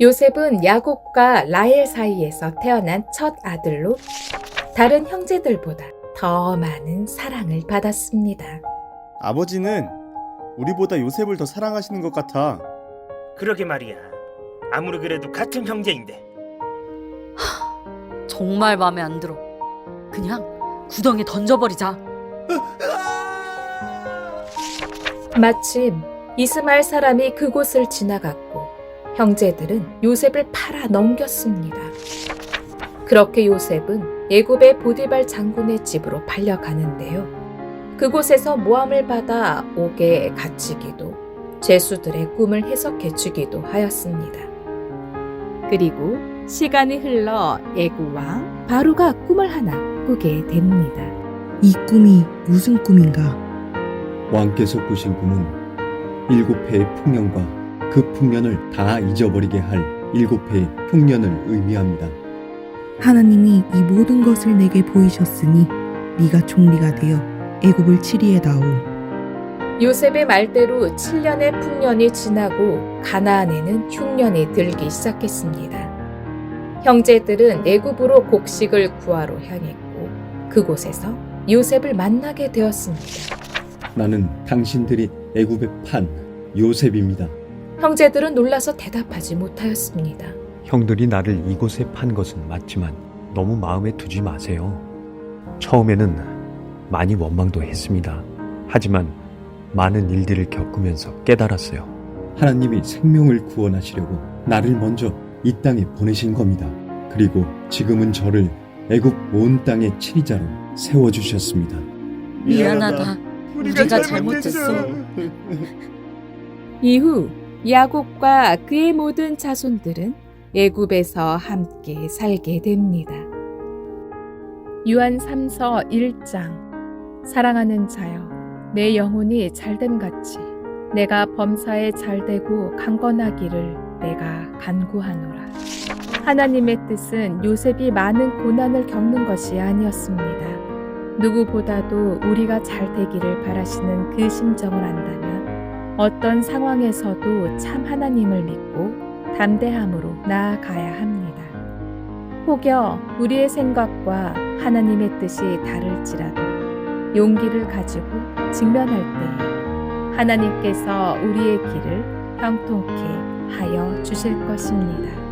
요셉은 야곱과 라헬 사이에서 태어난 첫 아들로 다른 형제들보다 더 많은 사랑을 받았습니다. 아버지는 우리보다 요셉을 더 사랑하시는 것 같아. 그러게 말이야. 아무리 그래도 같은 형제인데. 정말 마음에 안 들어. 그냥 구덩이에 던져버리자. 마침 이스마엘 사람이 그곳을 지나갔고 형제들은 요셉을 팔아 넘겼습니다. 그렇게 요셉은 예굽의 보디발 장군의 집으로 팔려가는데요. 그곳에서 모함을 받아 옥에 갇히기도 죄수들의 꿈을 해석해 주기도 하였습니다. 그리고 시간이 흘러 예구 왕 바루가 꿈을 하나 꾸게 됩니다. 이 꿈이 무슨 꿈인가? 왕께서 꾸신 꿈은 일곱 해의 풍년과 그 풍년을 다 잊어버리게 할 일곱 해의 흉년을 의미합니다. 하나님이 이 모든 것을 내게 보이셨으니 네가 총리가 되어 애굽을 치리해다오. 요셉의 말대로 7년의 풍년이 지나고 가나안에는 흉년이 들기 시작했습니다. 형제들은 애굽으로 곡식을 구하러 향했고 그곳에서 요셉을 만나게 되었습니다. 나는 당신들이 애굽의 판 요셉입니다. 형제들은 놀라서 대답하지 못하였습니다. 형들이 나를 이곳에 판 것은 맞지만 너무 마음에 두지 마세요. 처음에는 많이 원망도 했습니다. 하지만 많은 일들을 겪으면서 깨달았어요. 하나님이 생명을 구원하시려고 나를 먼저 이 땅에 보내신 겁니다. 그리고 지금은 저를 애굽 온 땅의 치리자로 세워 주셨습니다. 미안하다. 우리가 잘못했어. 이후 야곱과 그의 모든 자손들은 애굽에서 함께 살게 됩니다. 유한 3서 1장 사랑하는 자여 내 영혼이 잘됨 같이 내가 범사에 잘되고 강건하기를 내가 간구하노라. 하나님의 뜻은 요셉이 많은 고난을 겪는 것이 아니었습니다. 누구보다도 우리가 잘 되기를 바라시는 그 심정을 안다면 어떤 상황에서도 참 하나님을 믿고 담대함으로 나아가야 합니다. 혹여 우리의 생각과 하나님의 뜻이 다를지라도 용기를 가지고 직면할 때에 하나님께서 우리의 길을 형통케 하여 주실 것입니다.